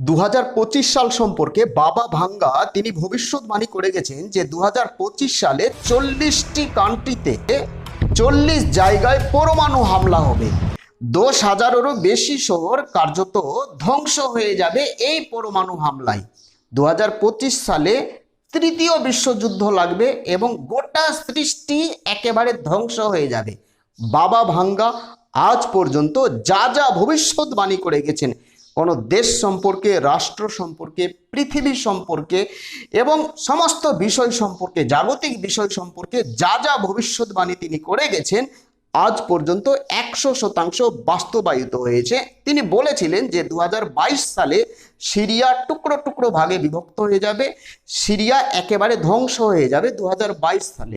দু হাজার পঁচিশ সাল সম্পর্কে বাবা ভাঙ্গা তিনি ভবিষ্যৎবাণী করে গেছেন যে দু হাজার পঁচিশ সালে চল্লিশটি কান্ট্রিতে চল্লিশ জায়গায় পরমাণু হামলা হবে। দশ হাজারেরও বেশি শহর কার্যত ধ্বংস হয়ে যাবে এই পরমাণু হামলায়। দু হাজার পঁচিশ সালে তৃতীয় বিশ্বযুদ্ধ লাগবে এবং গোটা সৃষ্টি একেবারে ধ্বংস হয়ে যাবে। বাবা ভাঙ্গা আজ পর্যন্ত যা যা ভবিষ্যৎবাণী করে গেছেন কোনো দেশ সম্পর্কে, রাষ্ট্র সম্পর্কে, পৃথিবী সম্পর্কে এবং সমস্ত বিষয় সম্পর্কে, জাগতিক বিষয় সম্পর্কে যা যা ভবিষ্যৎবাণী তিনি করে গেছেন, আজ পর্যন্ত একশো শতাংশ বাস্তবায়িত হয়েছে। তিনি বলেছিলেন যে দু হাজার বাইশ সালে সিরিয়া টুকরো টুকরো ভাগে বিভক্ত হয়ে যাবে, সিরিয়া একেবারে ধ্বংস হয়ে যাবে দু হাজার বাইশ সালে।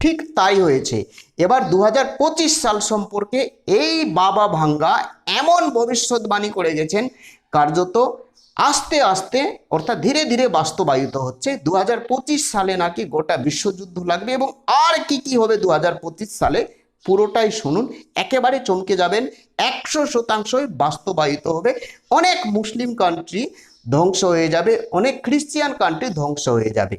ঠিক তাই হয়েছে। এবার দু হাজার পঁচিশ সাল সম্পর্কে এই বাবা ভাঙ্গা এমন ভবিষ্যৎবাণী করে গেছেন, কার্যত আস্তে আস্তে অর্থাৎ ধীরে ধীরে বাস্তবায়িত হচ্ছে। দু হাজার পঁচিশ সালে নাকি গোটা বিশ্বযুদ্ধ লাগবে এবং আর কি কি হবে দু হাজার পঁচিশ সালে পুরোটাই শুনুন। একেবারে চমকে যাবেন, একশো শতাংশই বাস্তবায়িত হবে। অনেক মুসলিম কান্ট্রি ধ্বংস হয়ে যাবে, অনেক খ্রিস্টিয়ান কান্ট্রি ধ্বংস হয়ে যাবে।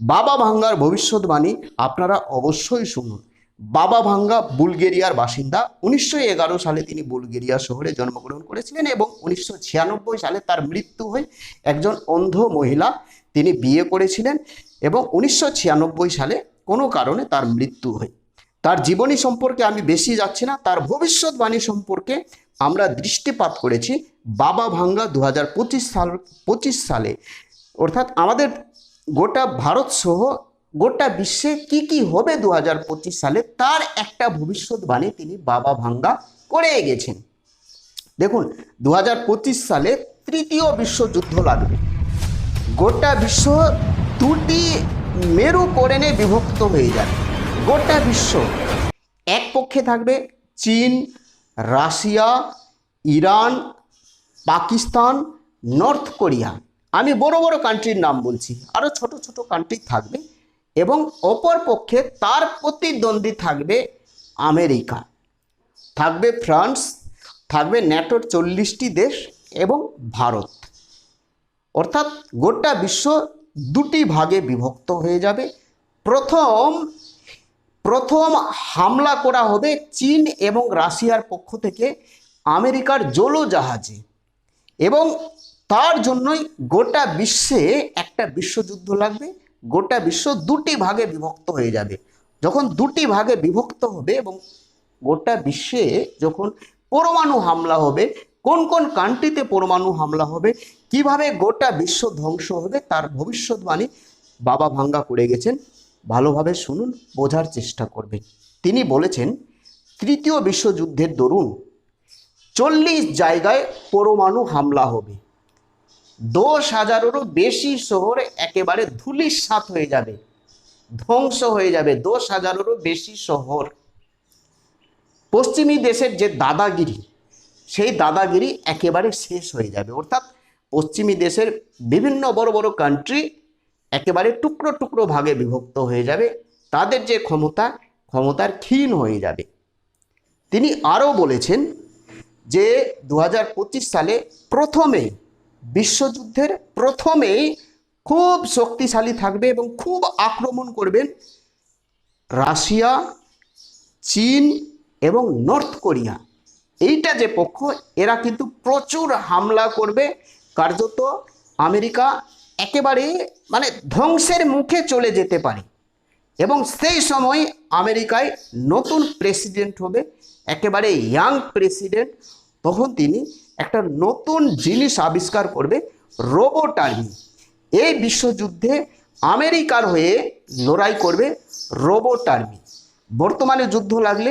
বাবা ভাঙ্গার ভবিষ্যৎবাণী আপনারা অবশ্যই শুনুন। বাবা ভাঙ্গা বুলগেরিয়ার বাসিন্দা। উনিশশো এগারো সালে তিনি বুলগেরিয়া শহরে জন্মগ্রহণ করেছিলেন এবং উনিশশো ছিয়ানব্বই সালে তার মৃত্যু হয় একজন অন্ধ মহিলা তিনি বিয়ে করেছিলেন এবং উনিশশো ছিয়ানব্বই সালে কোনো কারণে তার মৃত্যু হয়। তার জীবনী সম্পর্কে আমি বেশি যাচ্ছি না, তার ভবিষ্যৎবাণী সম্পর্কে আমরা দৃষ্টিপাত করেছি। বাবা ভাঙ্গা দু হাজার পঁচিশ সাল, পঁচিশ সালে, অর্থাৎ আমাদের গোটা ভারত সহ গোটা বিশ্বে কি কি হবে দু হাজার পঁচিশ সালে, তার একটা ভবিষ্যৎবাণী তিনি বাবা ভাঙ্গা করে গেছেন। দেখুন দু হাজার পঁচিশ সালে তৃতীয় বিশ্বযুদ্ধ লাগবে। গোটা বিশ্ব দুটি মেরু কোরেনে বিভক্ত হয়ে যাবে। গোটা বিশ্ব এক পক্ষে থাকবে চীন, Russia, Iran, Pakistan, North Korea. আমি বড় বড় কান্ট্রির নাম বলছি। আরও ছোট ছোট কান্ট্রি থাকবে এবং অপর পক্ষে তার প্রতিদ্বন্দ্বী থাকবে আমেরিকা। থাকবে ফ্রান্স, থাকবে ন্যাটোর চল্লিশটি দেশ এবং ভারত। অর্থাৎ গোটা বিশ্ব দুটি ভাগে বিভক্ত হয়ে যাবে। প্রথম প্রথম হামলা করা হবে চীন এবং রাশিয়ার পক্ষ থেকে আমেরিকার জলজাহাজে এবং তার জন্যই গোটা বিশ্বে একটা বিশ্বযুদ্ধ লাগবে, গোটা বিশ্ব দুটি ভাগে বিভক্ত হয়ে যাবে। যখন দুটি ভাগে বিভক্ত হবে এবং গোটা বিশ্বে যখন পরমাণু হামলা হবে, কোন কোন কান্ট্রিতে পরমাণু হামলা হবে, কীভাবে গোটা বিশ্ব ধ্বংস হবে, তার ভবিষ্যৎবাণী বাবা ভাঙ্গা করে গেছেন। ভালোভাবে শুনুন, বোঝার চেষ্টা করবেন। তিনি বলেছেন, তৃতীয় বিশ্বযুদ্ধের দরুন চল্লিশ জায়গায় পরমাণু হামলা হবে। দশ হাজারেরও বেশি শহর একেবারে ধুলিস্বাত হয়ে যাবে, ধ্বংস হয়ে যাবে দশ হাজারেরও বেশি শহর। পশ্চিমী দেশের যে দাদাগিরি, সেই দাদাগিরি একেবারে শেষ হয়ে যাবে। অর্থাৎ পশ্চিমী দেশের বিভিন্ন বড় বড় কান্ট্রি একেবারে টুকরো টুকরো ভাগে বিভক্ত হয়ে যাবে। তাদের যে ক্ষমতা, ক্ষমতার ক্ষীণ হয়ে যাবে। তিনি আরও বলেছেন যে দু হাজার পঁচিশ সালে প্রথমে বিশ্বযুদ্ধের প্রথমেই খুব শক্তিশালী থাকবে এবং খুব আক্রমণ করবেন রাশিয়া, চীন এবং নর্থ কোরিয়া। এইটা যে পক্ষ, এরা কিন্তু প্রচুর হামলা করবে। কার্যত আমেরিকা একেবারে মানে ধ্বংসের মুখে চলে যেতে পারে। এবং সেই সময় আমেরিকায় নতুন প্রেসিডেন্ট হবে, একেবারে ইয়াং প্রেসিডেন্ট, তখন তিনি একটা নতুন জিনিস আবিষ্কার করবে রোবট আর্মি এই বিশ্বযুদ্ধে আমেরিকার হয়ে লড়াই করবে রোবট আর্মি বর্তমানে যুদ্ধ লাগলে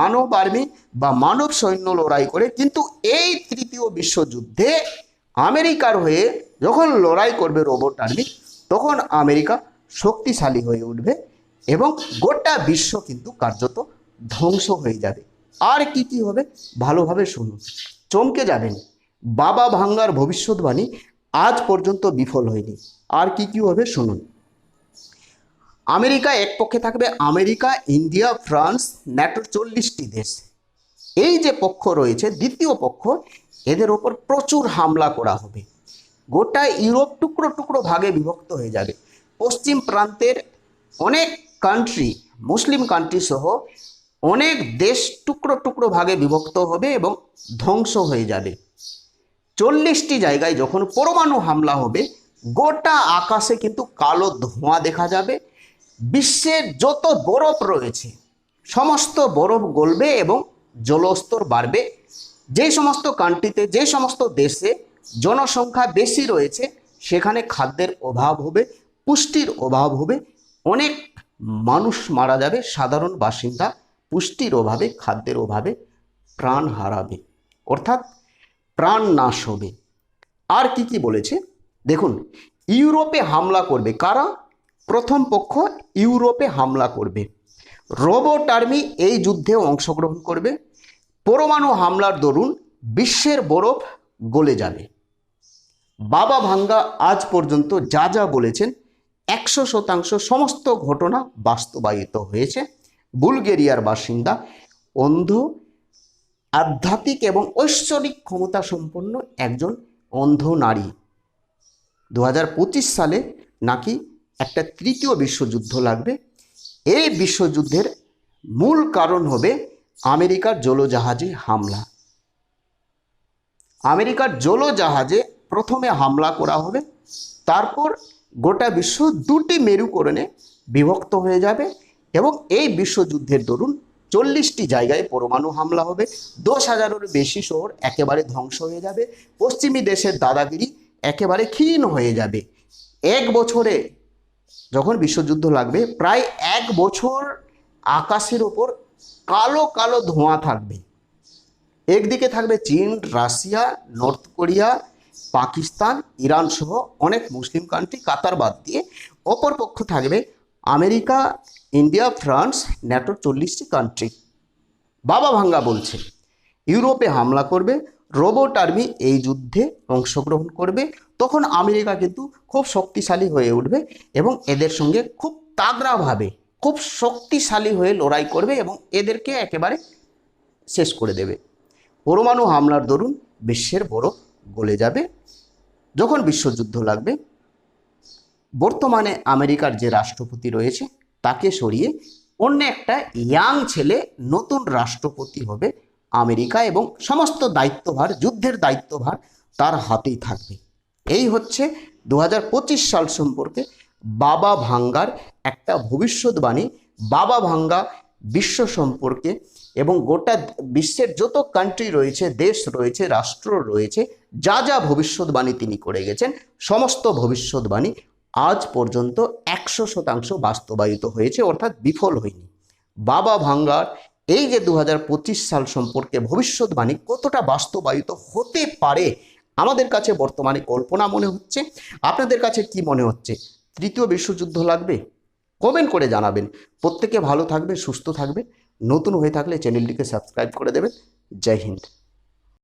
মানব আর্মি বা মানব সৈন্য লড়াই করে, কিন্তু এই তৃতীয় বিশ্বযুদ্ধে আমেরিকার হয়ে যখন লড়াই করবে রোবট আর্মি তখন আমেরিকা শক্তিশালী হয়ে উঠবে এবং গোটা বিশ্ব কিন্তু কার্যত ধ্বংস হয়ে যাবে। আর কি কি হবে? ভালোভাবে শুনুন। চমকে যাবেন। বাবা ভাঙ্গার ভবিষ্যৎবাণী আজ পর্যন্ত বিফল হয়নি। আর কি কি হবে শুনুন। আমেরিকা এক পক্ষে থাকবে আমেরিকা, ইন্ডিয়া, ফ্রান্স ন্যাটোর চল্লিশটি দেশ। এই যে পক্ষ রয়েছে, দ্বিতীয় পক্ষ, এদের ওপর প্রচুর হামলা করা হবে। গোটা ইউরোপ টুকরো টুকরো ভাগে বিভক্ত হয়ে যাবে। পশ্চিম প্রান্তের অনেক কান্ট্রি মুসলিম কান্ট্রি সহ অনেক দেশ টুকরো টুকরো ভাগে বিভক্ত হবে এবং ধ্বংস হয়ে যাবে। চল্লিশটি জায়গায় যখন পরমাণু হামলা হবে, গোটা আকাশে কিন্তু কালো ধোঁয়া দেখা যাবে। বিশ্বের যত বরফ রয়েছে, সমস্ত বরফ গলবে এবং জলস্তর বাড়বে। যে সমস্ত কান্ট্রিতে, যে সমস্ত দেশে জনসংখ্যা বেশি রয়েছে, সেখানে খাদ্যের অভাব হবে, পুষ্টির অভাব হবে। অনেক মানুষ মারা যাবে, সাধারণ বাসিন্দা পুষ্টির অভাবে, খাদ্যের অভাবে প্রাণ হারাবে। অর্থাৎ প্রাণ নাশ হবে। আর কি কি বলেছে? দেখুন, ইউরোপে হামলা করবে। কারা? প্রথম পক্ষ ইউরোপে হামলা করবে। রোবট আর্মি এই যুদ্ধে অংশগ্রহণ করবে। পরমাণু হামলার দরুন বিশ্বের বরফ গলে যাবে। বাবা ভাঙ্গা আজ পর্যন্ত যা যা বলেছেন, একশো শতাংশ সমস্ত ঘটনা বাস্তবায়িত হয়েছে। বুলগেরিয়ার বাসিন্দা, অন্ধ, আধ্যাত্মিক এবং ঐশ্বরিক ক্ষমতা সম্পন্ন একজন অন্ধ নারী। দু হাজার পঁচিশ সালে নাকি একটা তৃতীয় বিশ্বযুদ্ধ লাগবে। এই বিশ্বযুদ্ধের মূল কারণ হবে আমেরিকার জলজাহাজে হামলা। আমেরিকার জলজাহাজে প্রথমে হামলা করা হবে, তারপর গোটা বিশ্ব দুটি মেরুকরণে বিভক্ত হয়ে যাবে। এবং এই বিশ্বযুদ্ধের দরুন চল্লিশটি জায়গায় পরমাণু হামলা হবে। দশ হাজারের বেশি শহর একেবারে ধ্বংস হয়ে যাবে। পশ্চিমী দেশের দাদাগিরি একেবারে ক্ষীণ হয়ে যাবে। এক বছরে যখন বিশ্বযুদ্ধ লাগবে, প্রায় এক বছর আকাশের ওপর কালো কালো ধোঁয়া থাকবে। একদিকে থাকবে চীন, Russia, North Korea, Pakistan Iran সহ অনেক মুসলিম কান্ট্রি কাতার বাদ দিয়ে। অপর পক্ষ থাকবে আমেরিকা, ইন্ডিয়া, ফ্রান্স, ন্যাটোর চল্লিশটি কান্ট্রি বাবা ভাঙ্গা বলছে, ইউরোপে হামলা করবে, রোবট আর্মি এই যুদ্ধে অংশগ্রহণ করবে, তখন আমেরিকা কিন্তু খুব শক্তিশালী হয়ে উঠবে এবং এদের সঙ্গে খুব তাগড়াভাবে খুব শক্তিশালী হয়ে লড়াই করবে এবং এদেরকে একেবারে শেষ করে দেবে। পরমাণু হামলার দরুন বিশ্বের বরফ গলে যাবে। যখন বিশ্বযুদ্ধ লাগবে বর্তমানে আমেরিকার যে রাষ্ট্রপতি রয়েছে, তাকে সরিয়ে অন্য একটা ইয়াং ছেলে নতুন রাষ্ট্রপতি হবে আমেরিকা এবং সমস্ত দায়িত্বভার, যুদ্ধের দায়িত্বভার তার হাতেই থাকবে। এই হচ্ছে দু হাজার পঁচিশ সাল সম্পর্কে বাবা ভাঙ্গার একটা ভবিষ্যৎবাণী। বাবা ভাঙ্গা বিশ্ব সম্পর্কে এবং গোটা বিশ্বের যত কান্ট্রি রয়েছে, দেশ রয়েছে, রাষ্ট্র রয়েছে, যা যা ভবিষ্যৎবাণী তিনি করে গেছেন, সমস্ত ভবিষ্যৎবাণী আজ পর্যন্ত একশো শতাংশ বাস্তবায়িত হয়েছে, অর্থাৎ বিফল হয়নি। বাবা ভাঙ্গার এই যে দু হাজার পঁচিশ সাল সম্পর্কে ভবিষ্যৎবাণী কতটা বাস্তবায়িত হতে পারে, আমাদের কাছে বর্তমানে কল্পনা মনে হচ্ছে। আপনাদের কাছে কি মনে হচ্ছে? তৃতীয় বিশ্বযুদ্ধ লাগবে? কমেন্ট করে জানাবেন। প্রত্যেকে ভালো থাকবে, সুস্থ থাকবে। নতুন হয়ে থাকলে চ্যানেলটিকে সাবস্ক্রাইব করে দেবেন। জয় হিন্দ।